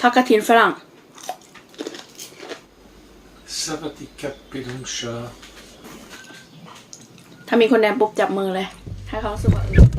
ทอดกระถินฝรั่ง Savatikappidonsha. ถ้ามีคนแดนปุ๊บจับมือเลย ให้เขารู้สึกว่าเออ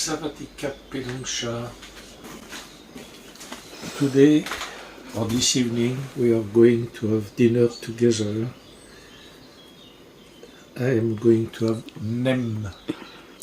Savatikappidonsha. Today, or this evening, we are going to have dinner together. I am going to have nem.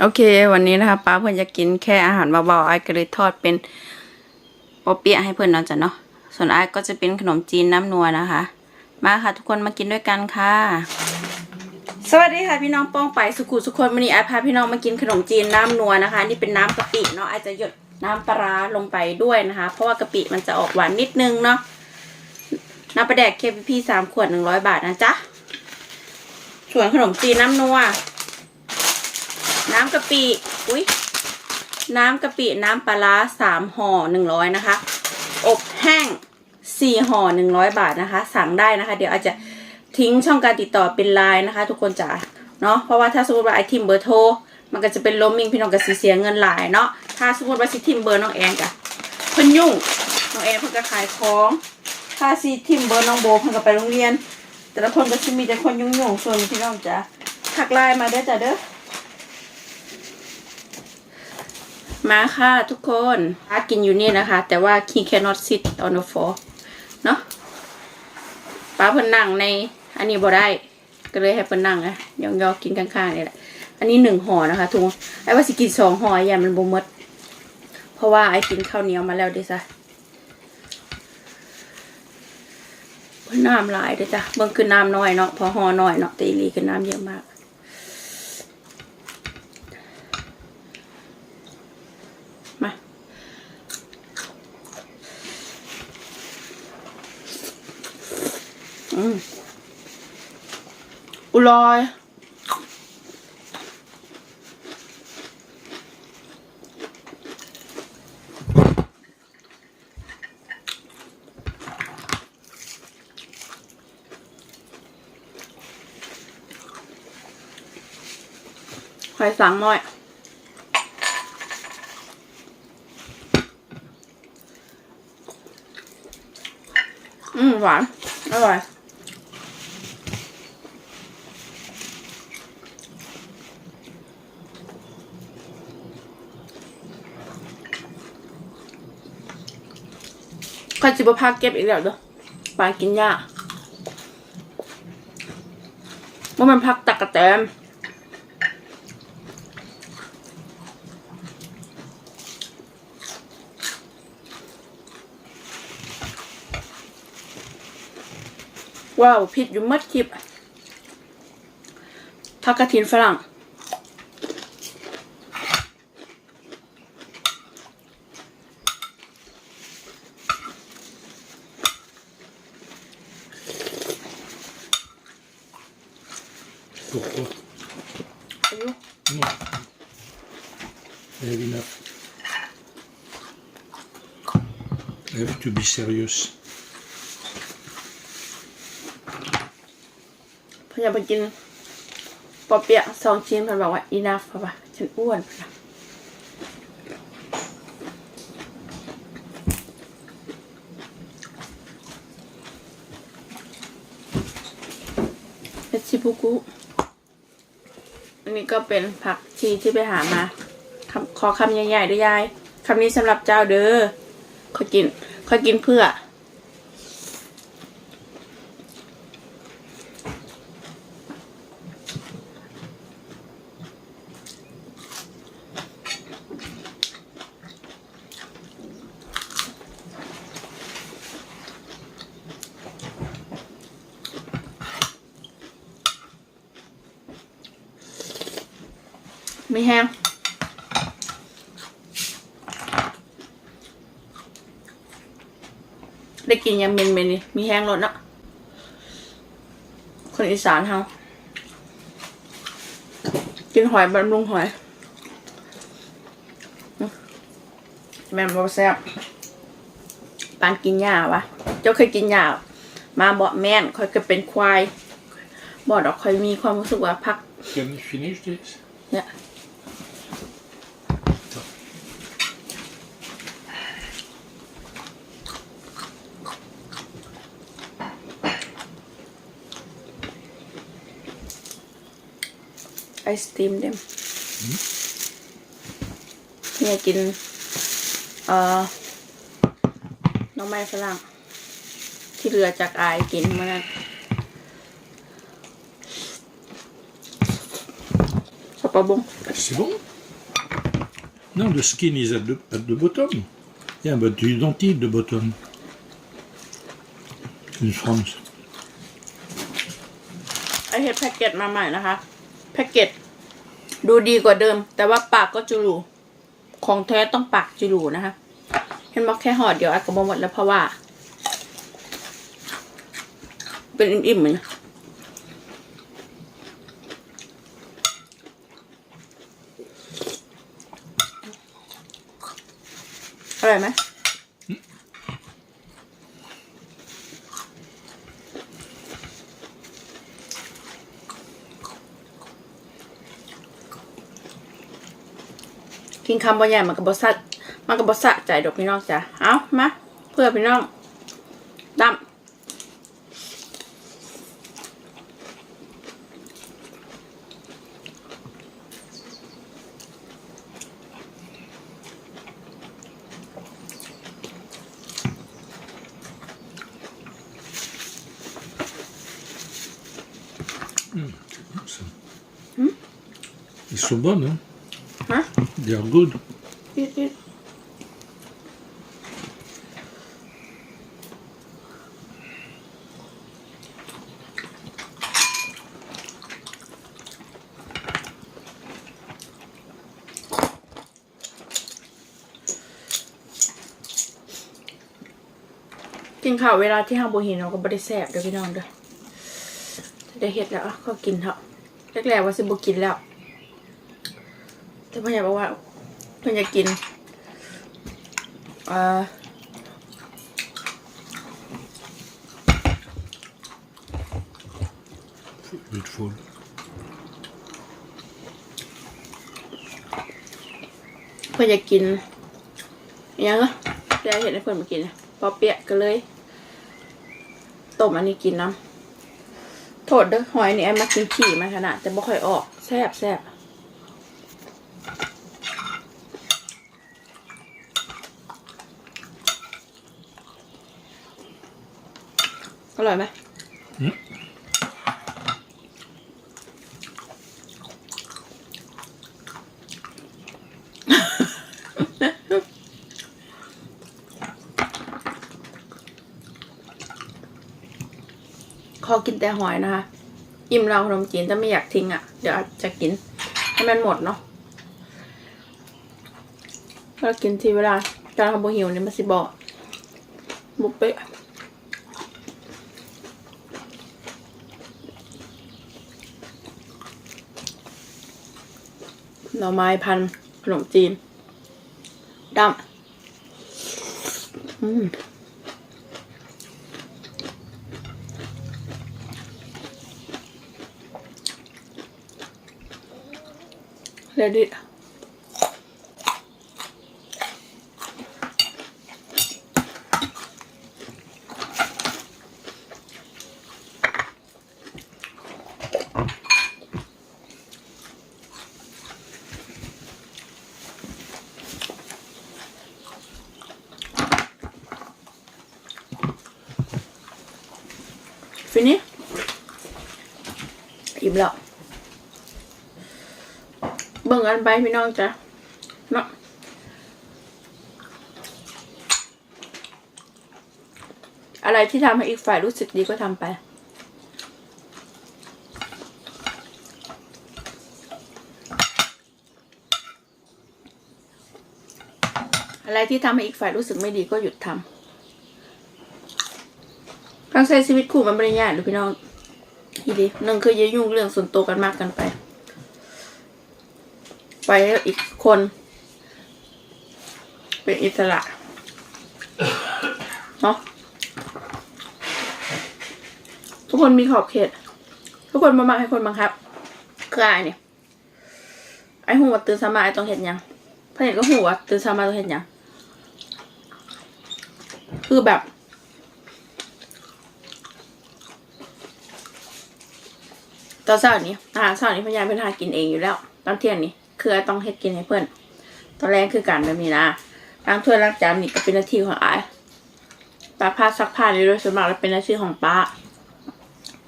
โอเค วันนี้นะคะป้าเพื่อนจะกินแค่อาหารเบาๆไอ้ก็เลยทอดเป็นปอเปี๊ยะให้เพื่อนเนาะจ้ะเนาะ ส่วนไอ้ก็จะเป็นขนมจีนน้ำนัวนะคะ มาค่ะทุกคนมากินด้วยกันค่ะ สวัสดีค่ะพี่น้องป้องไปสุขุสุขคนวันนี้ไอพาพี่น้องมากินขนมจีนน้ำนัวนะคะ นี่เป็นน้ำกะปิเนาะไอจะหยดน้ำปลาลงไปด้วยนะคะ เพราะว่ากะปิมันจะออกหวานนิดนึงเนาะน้ำปลาแดกเคพีสามขวดหนึ่งร้อยบาทนะจ๊ะส่วนขนมจีนน้ำนัว น้ำกะปิอุ้ยน้ำกะปิน้ำปลาสามห่อหนึ่งร้อยนะคะ อบแห้งสี่ห่อหนึ่งร้อยบาทนะคะ สั่งได้นะคะ เดี๋ยวอาจจะ ทิ้งช่องการติดต่อเป็นไลน์นะคะ ทุกคนจ๋าเนาะเพราะว่าถ้าสมมติว่าไอทิมเบอร์โทรมันก็จะเป็นล้มมิงพี่น้องกับสีเสียเงินหลายเนาะถ้าสมมติว่าสิทิมเบอร์น้องแอนกะเพิ่นยุ่งน้องแอนเพิ่นก็ขายของถ้าซีทิมเบอร์น้องโบเพิ่นก็ไปโรงเรียน แต่ละคนก็จะมีแต่คนยุ่งๆส่วนพี่น้องจ๋าทักไลน์มาได้จ้ะเด้อมาค่ะทุกคนป้ากินอยู่นี่นะคะ แต่ว่า he cannot sit on the floor เนาะป้าเพิ่นนั่งใน อันนี้บ่ได้ก็เลยให้เพิ่นนั่งอะยองๆกินข้างๆนี่แหละอันนี้หนึ่งห่อนะคะทุกไอ้ว่าสิกินสองห่ออย่ามันบ่มด เพราะว่าไอ้กินข้าวเหนียวมาแล้วดิซะเพิ่นน้ำหลายเด้อจ้ะเบิ่งคือน้ำน้อยเนาะพอห่อน้อยเนาะแต่อีลีคือน้ำเยอะมากมา อืมอร่อยใครสั่งหน่อย อืมหวาน อร่อย ข้าจิบผ้าเก็บอีกแล้วเด้อปลากินยากว่ามันพักตักกระแตมว้าวผิดอยู่มัดคลิปพักกระถินฝรั่ง Pourquoi อายุ Non. I have enough. I have to be serious. เพิ่นอยากไปกินปอเปียะสองชิ้นเพิ่นบอกว่า enough เพราะว่าฉันอ้วนเพิ่นน่ะเอันนี้ก็เป็นผักชีที่ไปหามาคำขอคำใหญ่ๆด้วยยายคำนี้สำหรับเจ้าเด้อขอยกินขอยกินเพื่อ กินยังเมนเมนนี่มีแห้งรสเนาะคนอีสานเฮากินหอยบำรุงหอยอื้อแม่นบอกแซ่บปานกินหญ้าวะ เจ้าเคยกินหญ้ามาบอกแม่นค่อยก็เป็นควายบอกดอกค่อยมีความรู้สึกว่าพัก Can you finish this? เไอศตรีมเดมเนี่ยกิน เอ่อหน้องไม้ฝรั่ง ที่เหลือจากอายกินเมื่อนั้นสับปะบง C'est bon Non, the skin is at the, at the bottom. Yeah, but you don't eat the bottom. In France. ไอเห็ดแพ็กเกจมาใหม่นะคะ แพ็กเกจดูดีกว่าเดิม แต่ว่าปากก็จุลูของแท้ต้องปากจุลูนะคะ เห็นบอกแค่ห่อเดียวอ้ก็บหมดแล้วเพราะว่า เป็นอิ่มๆเหมือนอร่อยไหม กินคำบางอย่างมันกับบสัดมันกับบสะใจดอกพี่น้องจ้ะเอามาเพื่อพี่น้องดำ Hmm, Ça. Ils sont bonnes, hein ฮะ They are good. อีดอีดกินข้าวเวลาที่ห้างบูหินเราก็ไม่ได้แสบเด้อพี่น้องเด้อได้เห็ดแล้วอะก็กินเถอะแรกๆว่าสิบุกินแล้ว แต่พ่อใหญ่บอกว่าเพื่อนอยากกินเอ่อ Beautiful. เพื่อนอยากกินอหยังก็ยายเห็นให้เพื่อนมากินพอเปียกก็เลยต้มอันนี้กินน้ำโทษเด้อหอยนี่ไอ้มากินขี่มาขนาดแต่บ่ค่อยออกแซ่บแซ่บ อร่อยไหมขออกินแต่หอยนะคะ อิ่มเราขนมจีนแต่ไม่อยากทิ้งอะ่ะ เดี๋ยวอาจจะกิน ให้มันหมดเนาะถ้ากินทีเวลาการทำโบหิวเนี่ยมันสิบอกบุเป๊ หน่อไม้พันขนมจีนดำอืม Let it. Fini? อิ่มแล้วเบิ่งกันไปพี่น้องจ้ะเนาะอะไรที่ทำให้อีกฝ่ายรู้สึกดีก็ทำไปอะไรที่ทำให้อีกฝ่ายรู้สึกไม่ดีก็หยุดทำ การใช้ชีวิตคู่มันไม่ได้ยากหรือพี่น้องทีดีหนึ่งคืออย่ายุ่งเรื่องส่วนตัวกันมากกันไป ไปแล้วอีกคน เป็นอิสระเนาะทุกคนมีขอบเขต ทุกคนมามาให้คนบังคับคืออายเนี่ยไอ้หัวตื่นสมาไอ้ต้องเห็นยังพระเอกก็หัวตื่นสมาต้องเห็นยังคือแบบ ตอนเช้านี้อาหารเช้านี้พยายามเป็นหากินเองอยู่แล้วตอนเที่ยงนี้คือต้องเฮ็ดกินให้เพื่อน ตอนแรกคือการแบบนี้นะล้างถ้วยล้างจานนี่ก็เป็นหน้าที่ของไอ้ายป้าผ้าซักผ้านี่โดยส่วนมากแล้วเป็นหน้าที่ของป้า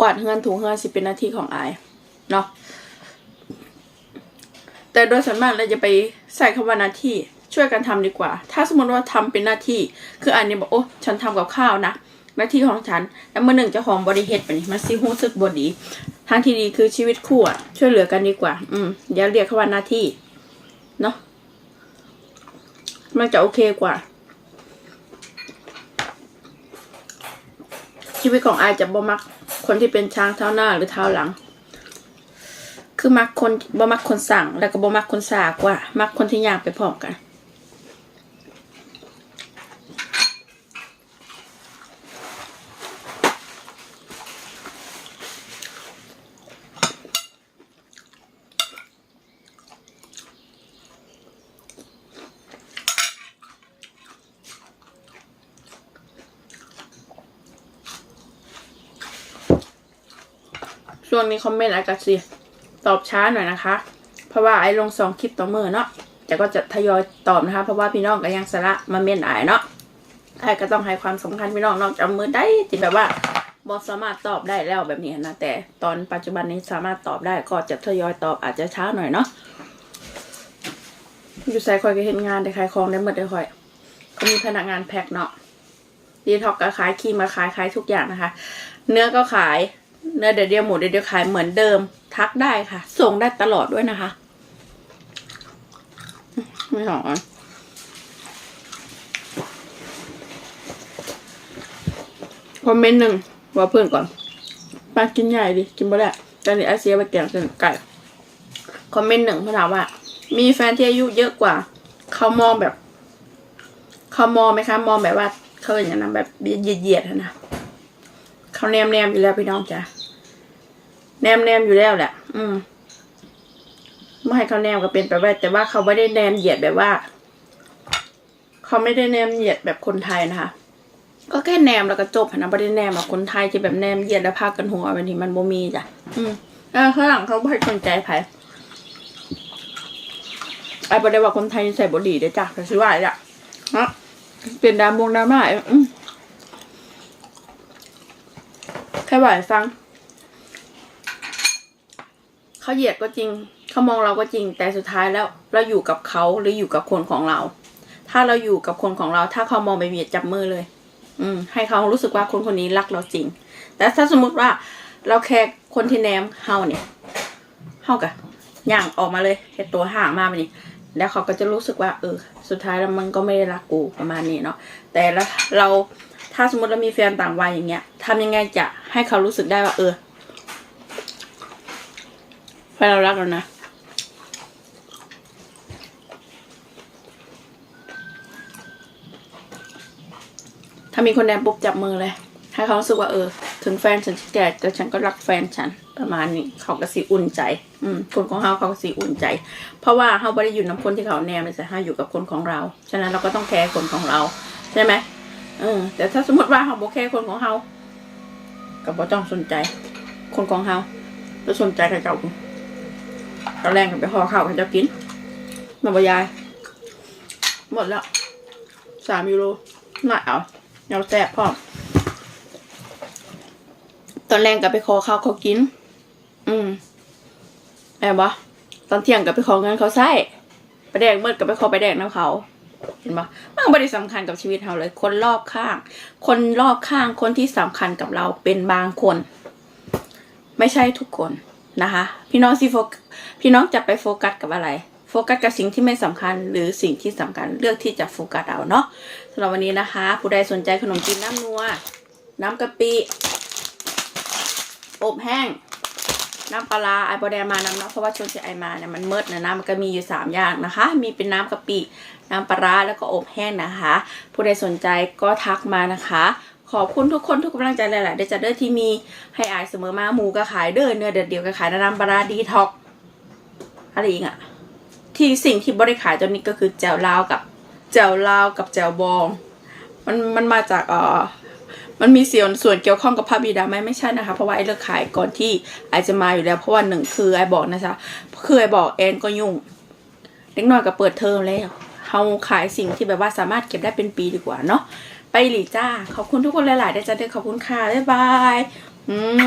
กวาดเฮือนถูเฮือนสิเป็นหน้าที่ของไอ้ายเนาะแต่โดยส่วนมากเราจะไปใส่คำว่าหน้าที่ช่วยกันทำดีกว่า ถ้าสมมติว่าทำเป็นหน้าที่ คืออันนี้บอกโอ้ฉันทำกับข้าวนะหน้าที่ของฉัน แล้วเมื่อหนึ่งเจ้าของบริเฮ็ดไปนี่มันซิรู้สึกบดี ทางที่ดีคือชีวิตคู่อะช่วยเหลือกันดีกว่า อืมอย่าเรียกเขาว่าหน้าที่ เนาะมันจะโอเคกว่า ชีวิตของอายจะบ่มัก คนที่เป็นช้างเท้าหน้าหรือเท้าหลัง คือมักคนบ่มักคนสั่ง แล้วก็บ่มักคนสากว่า มักคนที่ย่างไปพร้อมกัน ช่วงนี้คอมเมนต์อาจจะสิตอบช้าหน่อยนะคะ เพราะว่าไอ้ลงสองคลิปต่อมือเนาะแต่ก็จะทยอยตอบนะคะ เพราะว่าพี่น้องก็ยังสาระมาเม่นอเนาะไอ้ก็ต้องให้ความสำคัญพี่น้องนอกจากมือได้ที่แบบว่าบอสามารถตอบได้แล้วแบบนี้นะแต่ตอนปัจจุบันนี้สามารถตอบได้ก็จะทยอยตอบอาจจะช้าหน่อยเนาะอยู่ใส่คอยก็เห็นงานได้ขายของได้หมดเลยคอยก็มีพนักงานแพ็คเนาะดีท็อกก็ขายครีมมาขายขายทุกอย่างนะคะ เนื้อก็ขาย เนื้อเดี๋ยวเดียวหมูเดี๋ยวเดียวขายเหมือนเดิม ทักได้ค่ะ ส่งได้ตลอดด้วยนะคะ ไม่หอมคอมเมนต์หนึ่งว่าเพื่อนก่อนปากินใหญ่ดิ กินบ่ได้ตอนนี้อาเซียไปแกงเส้นไก่ คอมเมนต์หนึ่งเขาถามว่า มีแฟนที่อายุเยอะกว่า เขามองแบบ เขามองไหมคะ มองแบบว่าเขาอย่างนั้นแบบเหยียดๆอะนะเขาแนมแนมอยู่แล้วพี่น้องจ้ะ แนมแนมอยู่แล้วแหละ อืมไม่ให้เขาแนมก็เป็นไปได้แต่ว่าเขาไม่ได้แนมเหยียดแบบว่า เขาไม่ได้แนมเหยียดแบบคนไทยนะคะ ก็แค่แนมแล้วก็จบนะไม่ได้แนมแบบคนไทยที่แบบแนมเหยียดแล้วพากันหัวแบบนี้มันบ่มีจ้ะ อืมเออข้างหลังเขาไม่ให้สนใจไผไอ้ประเดี๋ยวว่าคนไทยใส่บดีเด้จ้ะแต่ชื่อว่าอะไรอะฮะเป็นดามวงดาม่าอืมแค่บ่ายฟัง เขาเหยียดก็จริง เขามองเราก็จริง แต่สุดท้ายแล้วเราอยู่กับเขาหรืออยู่กับคนของเรา ถ้าเราอยู่กับคนของเรา ถ้าเขามองไปเบียดจับมือเลย อืม ให้เขารู้สึกว่าคนคนนี้รักเราจริง แต่ถ้าสมมุติว่าเราแค่คนที่แนมเฮาเนี่ยเฮากะอย่างออกมาเลยเห็ดตัวห่างมาแบบนี้แล้วเขาก็จะรู้สึกว่า เออ สุดท้ายแล้วมันก็ไม่ได้รักกูประมาณนี้เนาะแต่ละเราถ้าสมมติเรามีแฟนต่างวัยอย่างเงี้ยทำยังไงจะให้เขารู้สึกได้ว่า เออ แฟนเรารักเรานะ ถ้ามีคนแดนปุ๊บจับมือเลย ให้เขารู้สึกว่าเออ ถึงแฟนฉันจะแก่แต่ฉันก็รักแฟนฉันประมาณนี้ เขาก็สิอุ่นใจ อืมคนของเขาเขาก็สิอุ่นใจ เพราะว่าเขาไม่ได้อยู่น้ำคนที่เขาแนมแต่เขาอยู่กับคนของเรา ฉะนั้นเราก็ต้องแคร์คนของเราใช่ไหมเออแต่ถ้าสมมติว่าเขาบอกแคร์คนของเขาก็บ่ต้องสนใจ คนของเขาแล้วสนใจใครเจ้า ตอนแรกกันไปห่อข้าวให้เจ้ากินมาบยาย หมดแล้วสามยูโรน่าเอาเอาแซ่บพร้อตอนแรงก็ไปขอข้าวเขากิน อืมแอบปะตอนเที่ยงก็ไปขอเงินเขาใช้ไปแดกเมื่อก็ไปขอไปแดกน้ำเขา เห็นปะมันไม่ได้สำคัญกับชีวิตเราเลย คนรอบข้าง คนรอบข้างคนที่สำคัญกับเราเป็นบางคน ไม่ใช่ทุกคนนะคะ พี่น้องสิโฟก พี่น้องจะไปโฟกัสกับอะไร โฟกัสกับสิ่งที่ไม่สำคัญ หรือสิ่งที่สำคัญเลือกที่จะโฟกัสเอาเนาะสำหรับวันนี้นะคะ ผู้ใดสนใจขนมจีนน้ำนัว น้ำกะปิอบแห้ง น้ำปลาไอโบแดมาน้ำเนาะเพราะว่าชวนเสียไอมาเนี่ยมันเมิดนะนะมันก็มีอยู่สามอย่างนะคะ มีเป็นน้ำกะปิ น้ำปลาแล้วก็อบแห้งนะคะ ผู้ใดสนใจก็ทักมานะคะขอบคุณทุกคนทุกกำลังใจหลายๆเดยวจเด้อที่มีให้อายเสมอมาหมูก็ขายเด้อเนื้อเดือดเดียวก็ขายน้ำปลาร้าดีท็อก อะไรอีกอะที่สิ่งที่บริขายตอนนี้ก็คือแจวลาวกับแจวลาวกับแจวบอง มันมันมาจากเอ่อมันมีส่วนส่วนเกี่ยวข้องกับพระบิดาไหมไม่ใช่นะคะ เพราะว่าไอ้เลิกขายก่อนที่ไอจะมาอยู่แล้วเพราะว่าหนึ่งคือไอบอกนะจ๊ะคือไอบอกแอนก็ยุ่งเล็กน้อยก็เปิดเทอมแล้วเขาขายสิ่งที่แบบว่าสามารถเก็บได้เป็นปีดีกว่าเนาะไปหลีจ้า ขอบคุณทุกคนหลายๆได้จ้าเด้อขอบคุณค่ะบ๊ายบายอืม